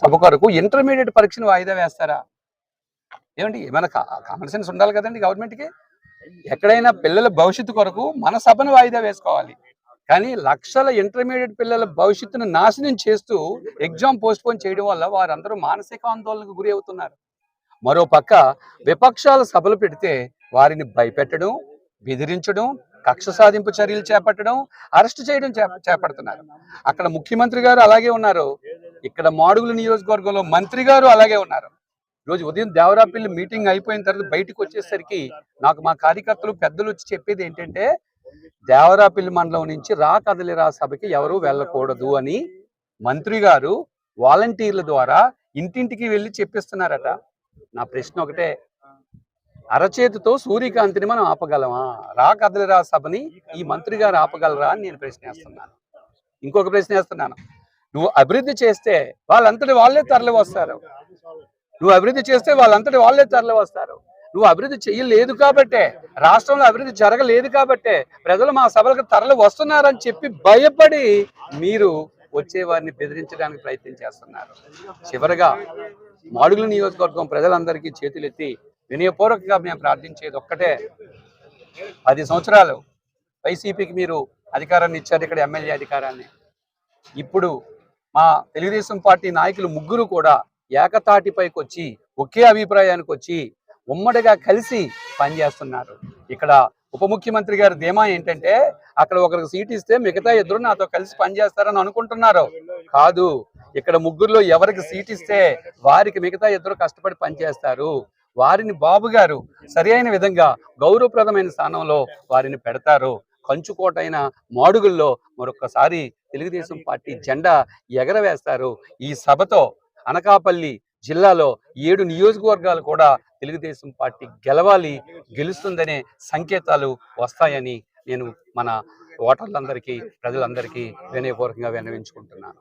సభ కొరకు ఇంటర్మీడియట్ పరీక్షను వాయిదా వేస్తారా? ఏమండి ఏమైనా కామన్ సెన్స్ ఉండాలి కదండి గవర్నమెంట్కి? ఎక్కడైనా పిల్లల భవిష్యత్తు కొరకు మన సభను వాయిదా వేసుకోవాలి. కానీ లక్షల ఇంటర్మీడియట్ పిల్లల భవిష్యత్తును నాశనం చేస్తూ ఎగ్జామ్ పోస్ట్పోన్ చేయడం వల్ల వారందరూ మానసిక ఆందోళనకు గురి అవుతున్నారు. మరో పక్క విపక్షాల సభలు పెడితే వారిని భయపెట్టడం బెదిరించడం కక్ష సాధింపు చర్యలు చేపట్టడం అరెస్ట్ చేయడం చేపడుతున్నారు. అక్కడ ముఖ్యమంత్రి గారు అలాగే ఉన్నారు. ఇక్కడ మాడుగుల నియోజకవర్గంలో మంత్రి గారు అలాగే ఉన్నారు. రోజు ఉదయం దేవరాపల్లి మీటింగ్ అయిపోయిన తర్వాత బయటకు వచ్చేసరికి నాకు మా కార్యకర్తలు పెద్దలు వచ్చి చెప్పేది ఏంటంటే దేవరాపల్లి మండలం నుంచి రా కదలిరా సభకి ఎవరు వెళ్ళకూడదు అని మంత్రి గారు వాలంటీర్ల ద్వారా ఇంటింటికి వెళ్ళి చెప్పిస్తున్నారట. నా ప్రశ్న ఒకటే అరచేతితో సూర్యకాంతిని మనం ఆపగలమా? రా కదలిరా సభని ఈ మంత్రి గారు ఆపగలరా అని నేను ప్రశ్నిస్తున్నాను. ఇంకొక ప్రశ్న వేస్తున్నాను. నువ్వు అభివృద్ధి చేస్తే వాళ్ళంతటి వాళ్ళే తరలి వస్తారు నువ్వు అభివృద్ధి చేస్తే వాళ్ళంతటి వాళ్ళే తరలి వస్తారు నువ్వు అభివృద్ధి చేయలేదు కాబట్టే రాష్ట్రంలో అభివృద్ధి జరగలేదు కాబట్టే ప్రజలు మా సభలకు తరలి వస్తున్నారని చెప్పి భయపడి మీరు వచ్చే వారిని బెదిరించడానికి ప్రయత్నం చేస్తున్నారు. చివరగా మాడుగుల నియోజకవర్గం ప్రజలందరికీ చేతులెత్తి వినయపూర్వకంగా మేము ప్రార్థించేది ఒక్కటే. పది సంవత్సరాలు వైసీపీకి మీరు అధికారాన్ని ఇచ్చారు ఇక్కడ ఎమ్మెల్యే అధికారాన్ని. ఇప్పుడు మా తెలుగుదేశం పార్టీ నాయకులు ముగ్గురు కూడా ఏకతాటిపైకి వచ్చి ఒకే అభిప్రాయానికి వచ్చి ఉమ్మడిగా కలిసి పనిచేస్తున్నారు. ఇక్కడ ఉప ముఖ్యమంత్రి గారి ధీమా ఏంటంటే అక్కడ ఒకరికి సీట్ ఇస్తే మిగతా ఇద్దరు నాతో కలిసి పనిచేస్తారని అనుకుంటున్నారు. కాదు ఇక్కడ ముగ్గురులో ఎవరికి సీట్ ఇస్తే వారికి మిగతా ఇద్దరు కష్టపడి పనిచేస్తారు. వారిని బాబు గారు సరి అయిన విధంగా గౌరవప్రదమైన స్థానంలో వారిని పెడతారు. కంచుకోటైన మాడుగుల్లో మరొకసారి తెలుగుదేశం పార్టీ జెండా ఎగరవేస్తారు. ఈ సభతో అనకాపల్లి జిల్లాలో ఏడు నియోజకవర్గాలు కూడా తెలుగుదేశం పార్టీ గెలవాలి గెలుస్తుందనే సంకేతాలు వస్తాయని నేను మన ఓటర్లందరికీ ప్రజలందరికీ వినయపూర్వకంగా విన్నవించుకుంటున్నాను.